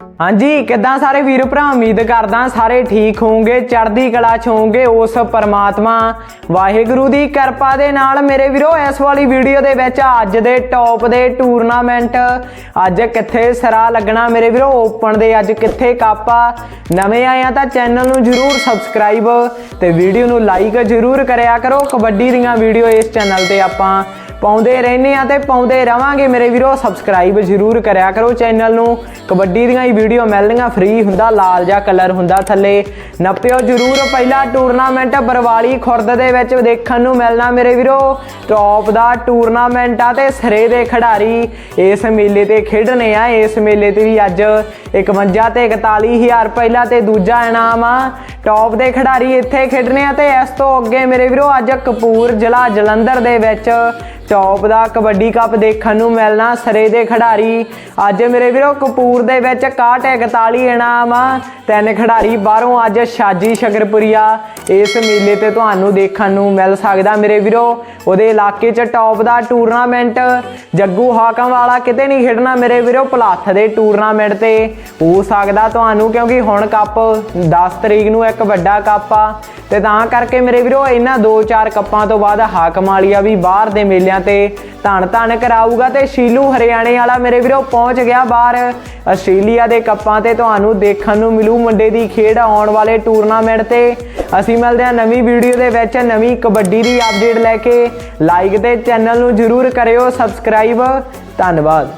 ਹਾਂਜੀ, ਕਿੱਦਾਂ ਸਾਰੇ ਵੀਰ ਭਰਾ? ਉਮੀਦ ਕਰਦਾ ਸਾਰੇ ਠੀਕ ਹੋਵੋਗੇ, ਚੜ੍ਹਦੀ ਕਲਾ ਚ ਹੋਵੋਗੇ, ਉਸ ਪਰਮਾਤਮਾ ਵਾਹਿਗੁਰੂ ਦੀ ਕਿਰਪਾ ਦੇ ਨਾਲ। ਮੇਰੇ ਵੀਰੋ, ਇਸ ਵਾਲੀ ਵੀਡੀਓ ਦੇ ਵਿੱਚ ਅੱਜ ਦੇ ਟੌਪ ਦੇ ਟੂਰਨਾਮੈਂਟ ਅੱਜ ਕਿੱਥੇ ਸਿਰਾ ਲੱਗਣਾ ਮੇਰੇ ਵੀਰੋ? ਓਪਨ ਦੇ ਅੱਜ ਕਿੱਥੇ ਕਾਪਾ ਨਵੇਂ ਆਏ ਆ ਤਾਂ ਚੈਨਲ ਨੂੰ ਜਰੂਰ ਸਬਸਕ੍ਰਾਈਬ ਤੇ ਵੀਡੀਓ ਨੂੰ ਲਾਈਕ ਜਰੂਰ ਕਰਿਆ ਕਰੋ। ਕਬੱਡੀ ਦੀਆਂ ਵੀਡੀਓ ਇਸ ਚੈਨਲ ਤੇ ਆਪਾਂ ਪਾਉਂਦੇ ਰਹਿੰਦੇ ਆ ਤੇ ਪਾਉਂਦੇ ਰਵਾਂਗੇ। ਮੇਰੇ ਵੀਰੋ ਸਬਸਕ੍ਰਾਈਬ ਜਰੂਰ ਕਰਿਆ ਕਰੋ ਚੈਨਲ ਨੂੰ। ਕਬੱਡੀ ਦੀਆਂ ਹੀ ਵੀਡੀਓ ਮਿਲਣੀਆਂ ਫ੍ਰੀ ਹੁੰਦਾ, ਲਾਲ ਜਿਹਾ ਕਲਰ ਹੁੰਦਾ ਥੱਲੇ। ਨੱਪਿਓ ਜਰੂਰ ਪਹਿਲਾ ਟੂਰਨਾਮੈਂਟ ਬਰਵਾਲੀ ਖੁਰਦ ਦੇ ਵਿੱਚ ਦੇਖਣ ਨੂੰ ਮਿਲਣਾ ਮੇਰੇ ਵੀਰੋ। ਟੌਪ ਦਾ ਟੂਰਨਾਮੈਂਟ ਆ ਤੇ ਸਿਰੇ ਦੇ ਖਿਡਾਰੀ। ਇਸ ਮੇਲੇ ਤੇ ਖੇਡਣੇ ਆ। ਇਸ ਮੇਲੇ ਤੇ ਵੀ ਅੱਜ 51 ਤੇ 41000 ਪਹਿਲਾ ਤੇ ਦੂਜਾ ਇਨਾਮ ਆ। ਟੌਪ ਦੇ ਖਿਡਾਰੀ ਇੱਥੇ ਖੇਡਣੇ ਆ ਤੇ ਇਸ ਤੋਂ ਅੱਗੇ ਮੇਰੇ ਵੀਰੋ ਅੱਜ ਕਪੂਰ ਜ਼ਿਲ੍ਹਾ ਜਲੰਧਰ ਦੇ ਵਿੱਚ ਟੌਪ ਦਾ ਕਬੱਡੀ ਕੱਪ ਦੇਖਣ ਨੂੰ ਮਿਲਣਾ, ਸਰੇ ਦੇ ਖਿਡਾਰੀ। ਅੱਜ ਮੇਰੇ ਵੀਰੋ ਕਪੂਰ ਦੇ ਵਿੱਚ 61 41 ਇਨਾਮ ਆ। ਤਿੰਨ ਖਿਡਾਰੀ ਬਾਹਰੋਂ ਅੱਜ ਸ਼ਾਜੀ ਸ਼ਗਰਪੁਰੀਆ ਇਸ ਮੇਲੇ ਤੇ ਤੁਹਾਨੂੰ ਦੇਖਣ ਨੂੰ ਮਿਲ ਸਕਦਾ। ਮੇਰੇ ਵੀਰੋ, ਉਹਦੇ ਇਲਾਕੇ 'ਚ ਟੌਪ ਦਾ ਟੂਰਨਾਮੈਂਟ ਜੱਗੂ ਹਾਕਮ ਵਾਲਾ ਕਿਤੇ ਨਹੀਂ ਖੇਡਣਾ ਮੇਰੇ ਵੀਰੋ, ਭਲਾਥ ਦੇ ਟੂਰਨਾਮੈਂਟ ਤੇ। ਹੋ ਸਕਦਾ ਤੁਹਾਨੂੰ ਕਿਉਂਕਿ ਹੁਣ ਕੱਪ 10 ਤਰੀਕ ਨੂੰ ਇੱਕ ਵੱਡਾ ਕੱਪ ਆ। ਤੇ ਤਾਂ ਕਰਕੇ ਮੇਰੇ ਵੀਰੋ, ਇਹਨਾਂ 2-4 ਕੱਪਾਂ ਤੋਂ ਬਾਅਦ ਹਾਕਮ ਵਾਲੀਆ ਵੀ ਬਾਹਰ ਦੇ ਮੇਲਿਆਂ ਤੇ ਧਣ ਧਣ ਕਰਾਊਗਾ ਤੇ ਸ਼ੀਲੂ ਹਰਿਆਣੇ ਵਾਲਾ ਮੇਰੇ ਵੀਰੋ ਪਹੁੰਚ ਗਿਆ ਬਾਹਰ। ਆਸਟ੍ਰੇਲੀਆ ਦੇ ਕੱਪਾਂ ਤੇ ਤੁਹਾਨੂੰ ਦੇਖਣ ਨੂੰ ਮਿਲੂ ਮੁੰਡੇ ਦੀ ਖੇਡ ਆਉਣ ਵਾਲੇ ਟੂਰਨਾਮੈਂਟ ਤੇ। ਅਸੀਂ ਮਿਲਦੇ ਹਾਂ ਨਵੀਂ ਵੀਡੀਓ ਦੇ ਵਿੱਚ, ਨਵੀਂ ਕਬੱਡੀ ਦੀ ਅਪਡੇਟ ਲੈ ਕੇ। ਲਾਈਕ ਤੇ ਚੈਨਲ ਨੂੰ ਜਰੂਰ ਕਰਿਓ ਸਬਸਕ੍ਰਾਈਬ ਧੰਨਵਾਦ।